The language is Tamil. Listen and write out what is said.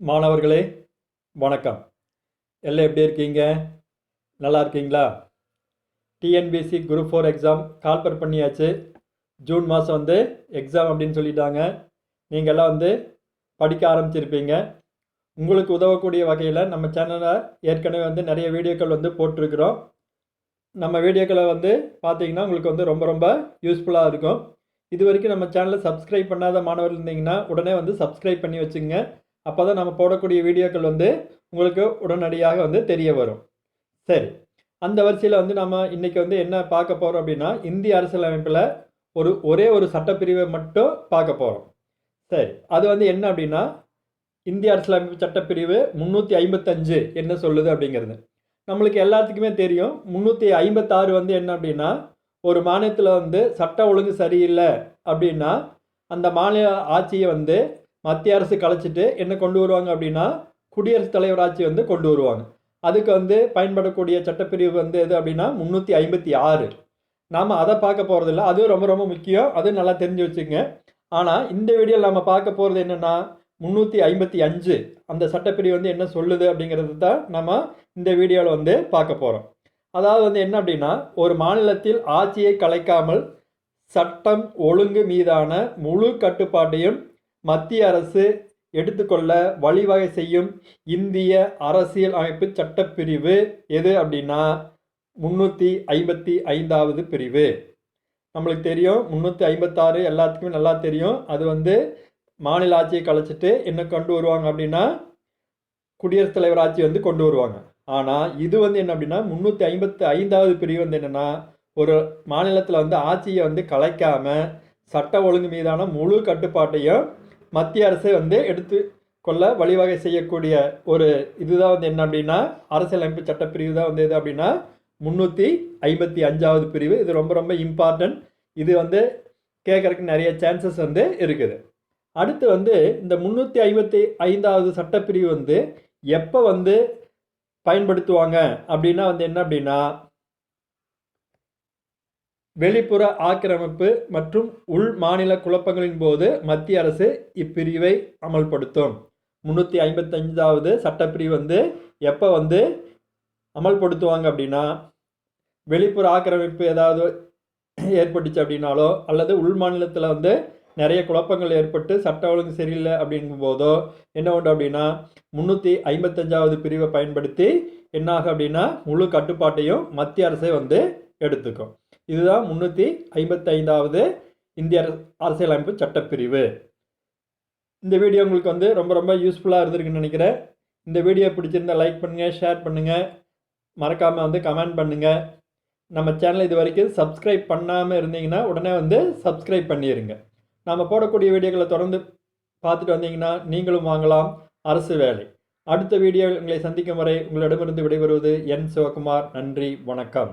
மாணவர்களே வணக்கம். எல்லாம் எப்படி இருக்கீங்க? நல்லா இருக்கீங்களா? டிஎன்பிஎஸ்சி குரூப் ஃபோர் எக்ஸாம் கால்பர் பண்ணியாச்சு. ஜூன் மாதம் வந்து எக்ஸாம் அப்படின்னு சொல்லிட்டாங்க. நீங்கள் எல்லாம் வந்து படிக்க ஆரம்பிச்சிருப்பீங்க. உங்களுக்கு உதவக்கூடிய வகையில் நம்ம சேனலில் ஏற்கனவே வந்து நிறைய வீடியோக்கள் வந்து போட்டிருக்கிறோம். நம்ம வீடியோக்களை வந்து பார்த்தீங்கன்னா உங்களுக்கு வந்து ரொம்ப ரொம்ப யூஸ்ஃபுல்லாக இருக்கும். இது வரைக்கும் நம்ம சேனலை சப்ஸ்கிரைப் பண்ணாத மாணவர்கள் இருந்தீங்கன்னா உடனே வந்து சப்ஸ்கிரைப் பண்ணி வச்சுங்க அப்போ தான் நம்ம போடக்கூடிய வீடியோக்கள் வந்து உங்களுக்கு உடனடியாக வந்து தெரிய வரும். சரி. அந்த வரிசையில் வந்து நம்ம இன்றைக்கி வந்து என்ன பார்க்க போகிறோம் அப்படின்னா இந்திய அரசியலமைப்பில் ஒரு ஒரே ஒரு சட்டப்பிரிவை மட்டும் பார்க்க போகிறோம் சரி. அது வந்து என்ன அப்படின்னா இந்திய அரசியலமைப்பு சட்டப்பிரிவு முந்நூற்றி ஐம்பத்தஞ்சு என்ன சொல்லுது அப்படிங்கிறது. நம்மளுக்கு எல்லாத்துக்குமே தெரியும். முந்நூற்றி ஐம்பத்தாறு வந்து என்ன அப்படின்னா ஒரு மாநிலத்தில் வந்து சட்ட ஒழுங்கு சரியில்லை அப்படின்னா அந்த மாநில ஆட்சியை வந்து மத்திய அரசு கலைச்சிட்டு என்ன கொண்டு வருவாங்க அப்படின்னா குடியரசுத் தலைவர் ஆட்சி வந்து கொண்டு வருவாங்க. அதுக்கு வந்து பயன்படக்கூடிய சட்டப்பிரிவு வந்து எது அப்படின்னா முந்நூற்றி ஐம்பத்தி ஆறு. நாம் அதை பார்க்க போகிறதில்ல அதுவும் ரொம்ப ரொம்ப முக்கியம். அதுவும் நல்லா தெரிஞ்சு வச்சுங்க. ஆனால் இந்த வீடியோவில் நம்ம பார்க்க போகிறது என்னென்னா முந்நூற்றி ஐம்பத்தி அஞ்சு. அந்த சட்டப்பிரிவு வந்து என்ன சொல்லுது அப்படிங்கிறது தான் நம்ம இந்த வீடியோவில் வந்து பார்க்க போகிறோம் அதாவது வந்து என்ன அப்படின்னா ஒரு மாநிலத்தில் ஆட்சியை கலைக்காமல் சட்டம் ஒழுங்கு மீதான முழு கட்டுப்பாட்டையும் மத்திய அரசு எடுத்துக்கொள்ள வழிவகை செய்யும் இந்திய அரசியல் அமைப்பு சட்டப்பிரிவு எது அப்படின்னா முந்நூற்றி ஐம்பத்தி ஐந்தாவது பிரிவு. நம்மளுக்கு தெரியும் முந்நூற்றி ஐம்பத்தாறு எல்லாத்துக்குமே நல்லா தெரியும். அது வந்து மாநில ஆட்சியை கலைச்சிட்டு என்ன கொண்டு வருவாங்க அப்படின்னா குடியரசுத் தலைவர் ஆட்சி வந்து கொண்டு வருவாங்க. ஆனால் இது வந்து என்ன அப்படின்னா முந்நூற்றி ஐம்பத்தி ஐந்தாவது பிரிவு வந்து என்னென்னா ஒரு மாநிலத்தில் வந்து ஆட்சியை வந்து கலைக்காமல் சட்ட ஒழுங்கு மீதான முழு கட்டுப்பாட்டையும் மத்திய அரசு வந்து எடுத்து கொள்ள வழிவகை செய்யக்கூடிய ஒரு இதுதான் வந்து என்ன அப்படின்னா அரசியலமைப்பு சட்டப்பிரிவு தான் வந்து எது அப்படின்னா முந்நூற்றி ஐம்பத்தி அஞ்சாவது பிரிவு. இது ரொம்ப ரொம்ப இம்பார்ட்டன்ட் இது வந்து கேட்குறக்கு நிறைய சான்சஸ் வந்து இருக்குது. அடுத்து வந்து இந்த முந்நூற்றி ஐம்பத்தி ஐந்தாவது சட்டப்பிரிவு வந்து எப்போ வந்து பயன்படுத்துவாங்க அப்படின்னா வந்து என்ன அப்படின்னா வெளிப்புற ஆக்கிரமிப்பு மற்றும் உள் மாநில குழப்பங்களின் போது மத்திய அரசு இப்பிரிவை அமல்படுத்தும். முந்நூற்றி ஐம்பத்தஞ்சாவது சட்டப்பிரிவு வந்து எப்போ வந்து அமல்படுத்துவாங்க அப்படின்னா வெளிப்புற ஆக்கிரமிப்பு ஏதாவது ஏற்பட்டுச்சு அப்படின்னாலோ அல்லது உள் மாநிலத்தில் வந்து நிறைய குழப்பங்கள் ஏற்பட்டு சட்ட ஒழுங்கு சரியில்லை அப்படிங்கும் போதோ என்ன உண்டு அப்படின்னா முந்நூற்றி ஐம்பத்தஞ்சாவது பிரிவை பயன்படுத்தி என்னாகும் அப்படின்னா முழு கட்டுப்பாட்டையும் மத்திய அரசே வந்து எடுத்துக்கும். இதுதான் முந்நூற்றி ஐம்பத்தைந்தாவது இந்திய அரசியலமைப்பு சட்டப்பிரிவு. இந்த வீடியோ உங்களுக்கு வந்து ரொம்ப ரொம்ப யூஸ்ஃபுல்லாக இருந்திருக்குன்னு நினைக்கிறேன். இந்த வீடியோ பிடிச்சிருந்தா லைக் பண்ணுங்கள் ஷேர் பண்ணுங்கள் மறக்காமல் வந்து கமெண்ட் பண்ணுங்கள் நம்ம சேனல் இது வரைக்கும் சப்ஸ்கிரைப் பண்ணாமல் இருந்தீங்கன்னா உடனே வந்து சப்ஸ்கிரைப் பண்ணிடுங்க நம்ம போடக்கூடிய வீடியோக்களை தொடர்ந்து பார்த்துட்டு வந்தீங்கன்னா நீங்களும் வாங்கலாம். அரசு வேலை. அடுத்த வீடியோவில் உங்களை சந்திக்கும் வரை உங்களிடமிருந்து விடைபெறுவது என் சிவகுமார். நன்றி வணக்கம்.